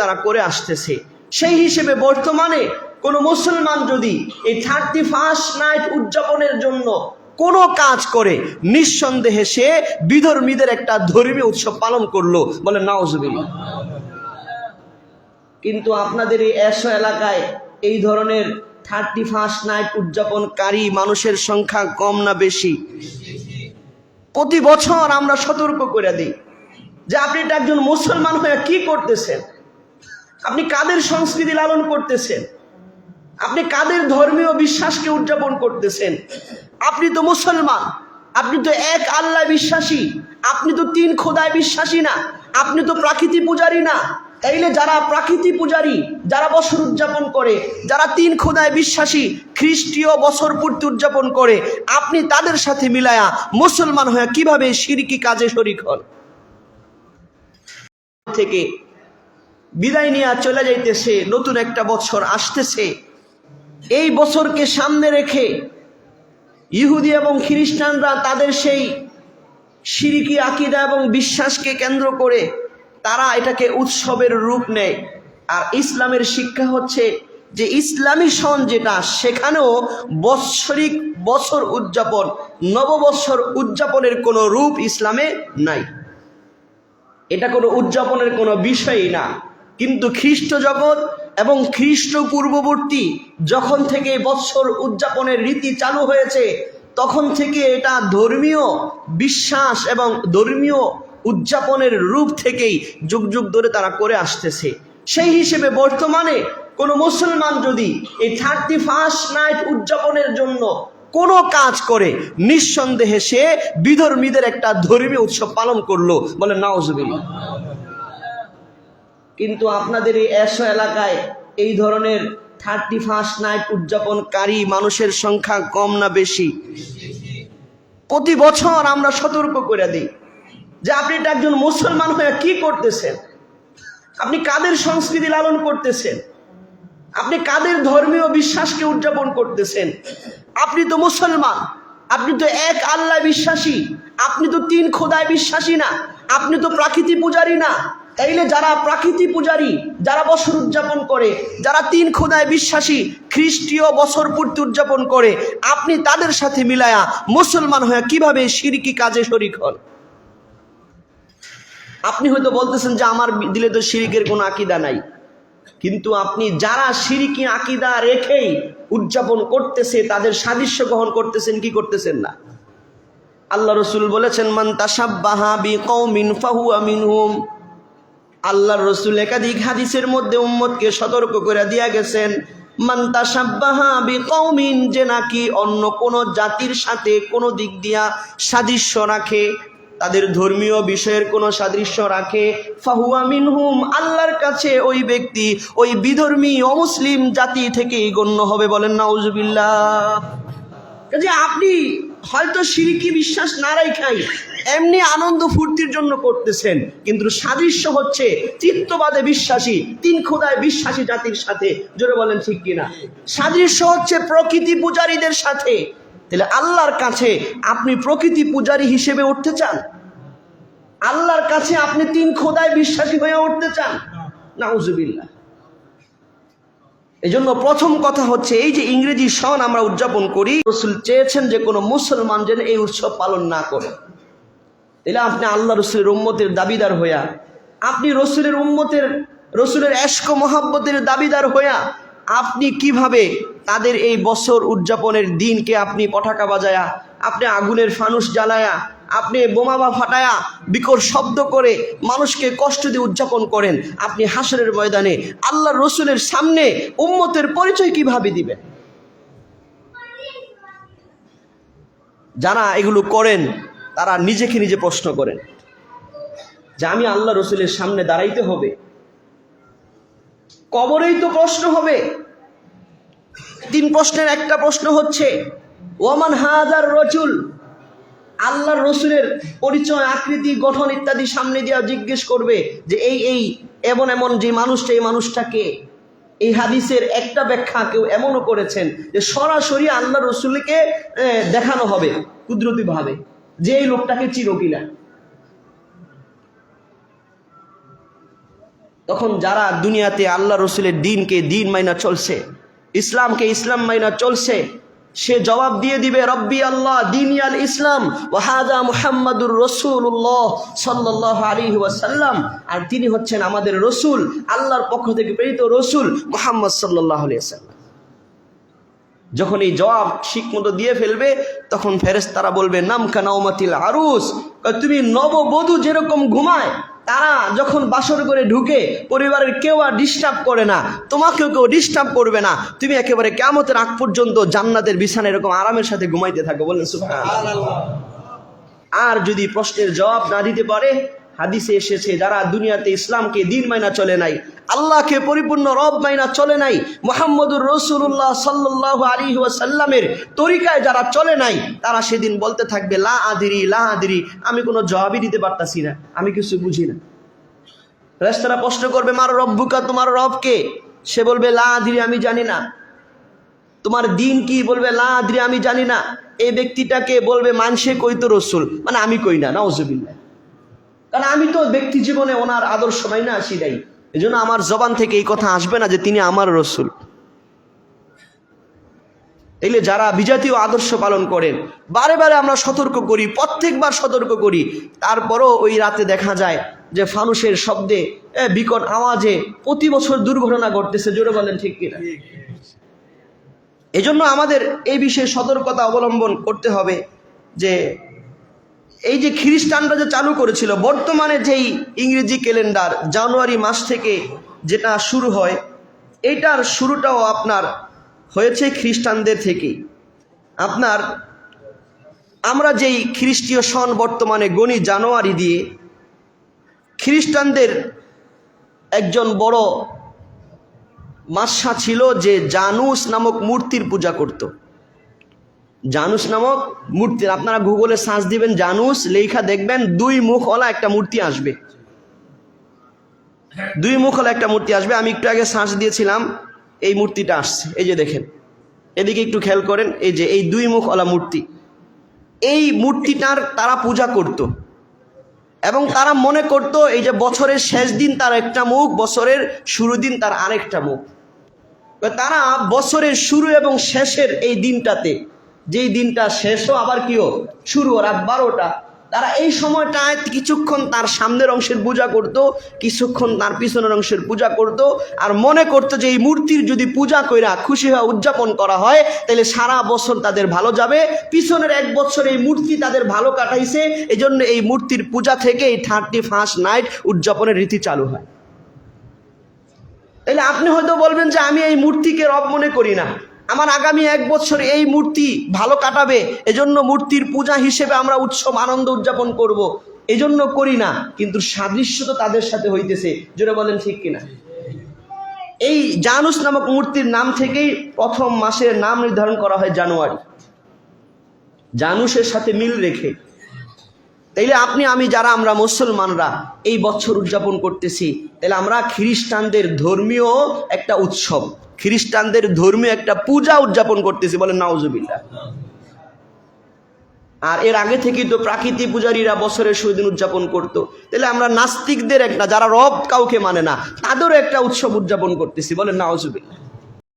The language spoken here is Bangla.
তারা করে আসতেছে। সেই হিসেবে বর্তমানে কোনো মুসলমান যদি এই থার্টি ফার্স্ট নাইট উদযাপনের জন্য কোনো কাজ করে, নিঃসন্দেহে সে বিধর্মীদের একটা ধর্মীয় উৎসব পালন করল বলে নাওজবিল্লা কিন্তু আপনাদের এই এসো এলাকায় এই ধরনের থার্টি ফার্স্ট নাইট উদযাপনকারী মানুষের সংখ্যা কম না বেশি? প্রতি বছর আমরা সতর্ক করে দিই যে আপনি এটা একজন মুসলমান হয়ে কি করতেছেন? আপনি কাদের সংস্কৃতি লালন করতেছেন? আপনি কাদের ধর্মীয় বিশ্বাসকে উদযাপন করতেছেন? আপনি তো মুসলমান, আপনি তো এক আল্লাহ বিশ্বাসী, আপনি তো তিন খোদায় বিশ্বাসী না, আপনি তো প্রাকৃতিক পূজারী না। তাইলে যারা প্রাকৃতিক পূজারী, যারা বছর উদযাপন করে, যারা তিন খোদায় বিশ্বাসী, খ্রিস্টীয় বছর পূর্তি উদযাপন করে, আপনি তাদের সাথে মিলায়া মুসলমান হয়ে কীভাবে সিরকি কাজে শরিক হন? থেকে বিদায় নিয়ে চলে যাইতেছে, নতুন একটা বছর আসতেছে। এই বছরকে সামনে রেখে ইহুদি এবং খ্রিস্টানরা তাদের সেই সিরিকি আকিদা এবং বিশ্বাসকে কেন্দ্র করে তারা এটাকে উৎসবের রূপ নেয়। আর ইসলামের শিক্ষা হচ্ছে যে ইসলামী সন যেটা, সেখানেও বৎসরিক বছর উদযাপন, নববৎসর উদযাপনের কোনো রূপ ইসলামে নাই। এটা কোনো উদযাপনের কোনো বিষয়ই না। কিন্তু খ্রিস্ট জগৎ এবং খ্রিস্ট পূর্ববর্তী যখন থেকে বৎসর উদযাপনের রীতি চালু হয়েছে, তখন থেকে এটা ধর্মীয় বিশ্বাস এবং ধর্মীয় উদযাপনের রূপ থেকেই যুগ যুগ ধরে তারা করে আসতেছে। সেই হিসেবে বর্তমানে কোনো মুসলমান যদি এই থার্টি ফার্স্ট নাইট উদযাপনের জন্য কোনো কাজ করে, নিঃসন্দেহে সে বিধর্মীদের একটা ধর্মীয় উৎসব পালন করল। বলে নাওজবিল্লা কিন্তু আপনাদের এই এসো এলাকায় এই ধরনের থার্টি ফার্স্ট নাইট উদযাপনকারী মানুষের সংখ্যা কম না বেশি। প্রতি বছর আমরা সতর্ক করে দিই যে আপনি এটা একজন মুসলমান হয়ে কি করতেছেন? আপনি কাদের সংস্কৃতি লালন করতেছেন? আপনি কাদের ধর্মীয় বিশ্বাসকে উদযাপন করতেছেন? আপনি তো মুসলমান, আপনি তো এক আল্লাহ বিশ্বাসী, আপনি তো তিন খোদায় বিশ্বাসী না, আপনি তো প্রাকৃতিক পূজারী না। তাইলে যারা প্রাকৃতি পূজারী, যারা বছর উদযাপন করে, যারা তিন খোদায় বিশ্বাসী, খ্রিস্টীয় বছর পূর্তি উদযাপন করে, আপনি তাদের সাথে মিলায়া মুসলমান হয়ে কীভাবে সিরকি কাজে শরিক হন? আপনি হয়তো বলতেছেন যে আমার দিলে তো শিরিকের কোনো আকিদা নাই। কিন্তু আপনি যারা সিরিকি আকিদা রেখেই উদযাপন করতেছে, তাদের সাদৃশ্য গ্রহণ করতেছেন, কি করতেছেন না? আল্লাহ রসুল বলেছেন, মান তাসাব্বাহা বি কৌমিন ফাহুয়া মিনহুম। আল্লাহর রসুল একাধিক হাদিসের মধ্যে উম্মতকে সতর্ক করে দিয়া গেছেন, মান কৌমিন যে নাকি অন্য কোন জাতির সাথে কোনো দিক দিয়া সাদৃশ্য রাখে, তাদের ধর্মীয় বিষয়ের কোনো সাদৃশ্য রাখে, ফাহুয়া মিনহুম আল্লাহর কাছে ওই ব্যক্তি, ওই বিধর্মী অমুসলিম জাতি থেকেই গণ্য হবে বলেন, নাউজুবিল্লাহ যে আপনি হয়তো সিরিকি বিশ্বাস না রাখাই এমনি আনন্দ ফুর্তির জন্য করতেছেন, কিন্তু সাদৃশ্য হচ্ছে চিত্তবাদে বিশ্বাসী, তিন খোদায় বিশ্বাসী জাতির সাথে। জোরে বলেন ঠিক কিনা? সাদৃশ্য হচ্ছে প্রকৃতি পূজারীদের সাথে। তাহলে আল্লাহর কাছে আপনি প্রকৃতি পূজারী হিসেবে উঠতে চান? আল্লাহর কাছে আপনি তিন খোদায় বিশ্বাসী হয়ে উঠতে চান? নাউজুবিল্লাহ। এই জন্য প্রথম কথা হচ্ছে, এই যে ইংরেজি সন আমরা উদযাপন করি, রসুল চেয়েছেন যে কোনো মুসলমান যেন এই উৎসব পালন না করে। তাহলে আপনি আল্লাহ রসুলের উম্মতের দাবিদার হইয়া, আপনি রসুলের উম্মতের, রসুলের এশক মহাব্বতের দাবিদার হইয়া, আপনি কীভাবে তাদের এই বছর উদযাপনের দিনকে আপনি পটাকা বাজায়া, আপনি আগুনের ফানুস জ্বালায়া, আপনি বোমা বা ফাটায়া বিকট শব্দ করে মানুষকে কষ্ট দিয়ে উদযাপন করেন, আপনি হাসরের ময়দানে আল্লাহ রসুলের সামনে উম্মতের পরিচয় কীভাবে দিবেন? যারা এগুলো করেন তারা নিজেকে নিজে প্রশ্ন করেন যে আমি আল্লাহ রসুলের সামনে দাঁড়াইতে হবে। কবরেই তো প্রশ্ন হবে। তিন প্রশ্নের একটা প্রশ্ন হচ্ছে ওমান হাজার রচুল আল্লাহর রসুলের পরিচয়, আকৃতি, গঠন ইত্যাদি সামনে দিয়া জিজ্ঞেস করবে যে এই এই, এমন এমন যে মানুষটা, এই মানুষটাকে এই হাদিসের একটা ব্যাখ্যা কেউ এমনও করেছেন যে সরাসরি আল্লাহ রসুলকে দেখানো হবে কুদরতিভাবে যে এই লোকটাকে চির কিনা তখন যারা দুনিয়াতে আল্লাহ রসুলের দিনকে দিন মাইনা চলছে, ইসলামকে ইসলাম মাইনা চলছে, সে জবাব দিয়ে দিবে, রব্বি আল্লাহ, দিন আল ইসলাম ওয়াহাদা মুহাম্মাদুর রসুল্লাহ সাল্লাহ আলী ওয়াসাল্লাম। আর তিনি হচ্ছেন আমাদের রসুল, আল্লাহর পক্ষ থেকে প্রেরিত রসুল মোহাম্মদ সাল্লাহ আলিয়া সাল্লাম যখন এই জবাব ঠিক মতো দিয়ে ফেলবে, তখন ফেরেস তারা বলবে, নাম কানাউমাতিল আরুস? তুমি নববধূ যেরকম ঘুমায়, তারা যখন বাসর করে ঢুকে পরিবারের কেউ আর ডিস্টার্ব করে না, তোমাকেও কেউ ডিস্টার্ব করবে না। তুমি একেবারে কেমতের আগ পর্যন্ত জান্নাতের বিছানা এরকম আরামের সাথে ঘুমাইতে থাকো। বলেন সুবহানাল্লাহ। আর যদি প্রশ্নের জবাব না দিতে পারে হাদিসে এসেছে, যারা দুনিয়াতে ইসলামকে দিন মাইনা চলে নাই, আল্লাহকে পরিপূর্ণ রব মাইনা চলে নাই, মোহাম্মদুর রসুল্লাহ সাল্লাহ আলী সাল্লামের তরিকায় যারা চলে নাই, তারা সেদিন বলতে থাকবে, লা আদিরি লা আদিরি, আমি কোনো জবাবই দিতে পারতাছি না, আমি কিছু বুঝি না। রেস্তারা প্রশ্ন করবে, মার রব্বুকা, তোমার রবকে? সে বলবে, লা আদিরি, আমি জানি না। তোমার দিন কি? বলবে, লা আদ্রি, আমি জানি না। এই ব্যক্তিটাকে বলবে, মানসে কই তো রসুল? মানে আমি কই না নজবিল্লা কারণ আমি তো ব্যক্তি জীবনে ওনার আদর্শ মাই না, আসি নাই। এই জন্য আমার জবান থেকে এই কথা আসবে না যে তিনি আমার রসুল। তাইলে যারা বিজাতীয় আদর্শ পালন করেন, বারে বারে আমরা সতর্ক করি, প্রত্যেকবার সতর্ক করি। তারপরও ওই রাতে দেখা যায় যে ফানুসের শব্দে বিকট আওয়াজে প্রতি বছর দুর্ঘটনা ঘটতেছে, জোরে বলেন ঠিক কিনা? এজন্য আমাদের এই বিষয়ে সতর্কতা অবলম্বন করতে হবে যে এই যে খ্রিস্টানরা যে চালু করেছিল, বর্তমানে যেই ইংরেজি ক্যালেন্ডার, জানুয়ারি মাস থেকে যেটা শুরু হয়, এটার শুরুটাও আপনার হয়েছে খ্রিস্টানদের থেকেই। আপনার, আমরা যেই খ্রিস্টীয় সন বর্তমানে গণি জানুয়ারি দিয়ে, খ্রিস্টানদের একজন বড় মাসা ছিল যে জানুস নামক মূর্তির পূজা করত। জানুস নামক মূর্তি। আপনারা গুগলে সার্চ দিবেন জানুস লেখা দেখবেন দুই মুখওয়ালা একটা মূর্তি আসবে। দুই মুখওয়ালা একটা মূর্তি আসবে। আমি একটু আগে সার্চ দিয়েছিলাম, এই মূর্তিটা আসছে। এই যে দেখেন, এদিকে একটু খেয়াল করেন, এই যে এই দুই মুখওয়ালা মূর্তি। এই মূর্তিটার তারা পূজা করত। এবং তারা মনে করত, এই যে বছরের শেষ দিন তার একটা মুখ, বছরের শুরু দিন তার আরেকটা মুখ। তারা বছরের শুরু এবং শেষের এই দিনটাতে যেই দিনটা শেষও আবার কিও? শুরু রাত বারোটা। তারা এই সময়টায় কিছুক্ষণ তার সামনের অংশের পূজা করত, কিছুক্ষণ তার পিছনের অংশের পূজা করত, আর মনে করতো যে এই মূর্তির যদি পূজা কইরা খুশি হয়ে উদযাপন করা হয়, তাহলে সারা বছর তাদের ভালো যাবে। পিছনের এক বছর এই মূর্তি তাদের ভালো কাটাইছে এই জন্য এই মূর্তির পূজা থেকে এই থার্টি ফার্স্ট নাইট উদযাপনের রীতি চালু হয়। তাহলে আপনি হয়তো বলবেন যে আমি এই মূর্তিকে রব মনে করি না। আমার আগামী এক বছর এই মূর্তি ভালো কাটাবে, এজন্য মূর্তির পূজা হিসেবে আমরা উৎসব, আনন্দ উদযাপন করব। এজন্য করি না, কিন্তু সাদৃশ্য তো তাদের সাথে হইতেছে। জোরে বলেন ঠিক কিনা? এই জানুস নামক মূর্তির নাম থেকেই প্রথম মাসের নাম নির্ধারণ করা হয় জানুয়ারি। জানুসের সাথে মিল রেখে। তাইলে আপনি, আমি যারা, আমরা মুসলমানরা এই বছর উদযাপন করতেছি তাহলে আমরা খ্রিস্টানদের ধর্মীয় একটা উৎসব। খ্রিস্টানদের ধর্মীয় একটা পূজা উদযাপন করতেছি বলেন নাউজুবিল্লাহ আর এর আগে থেকেই তো প্রাকৃতিক পূজারীরা বছরের শুরু দিন উদযাপন করত। তাহলে আমরা নাস্তিকদের একটা, যারা রব কাউকে মানে না, তাদেরও একটা উৎসব উদযাপন করতেছি বলে নাউজুবিল্লাহ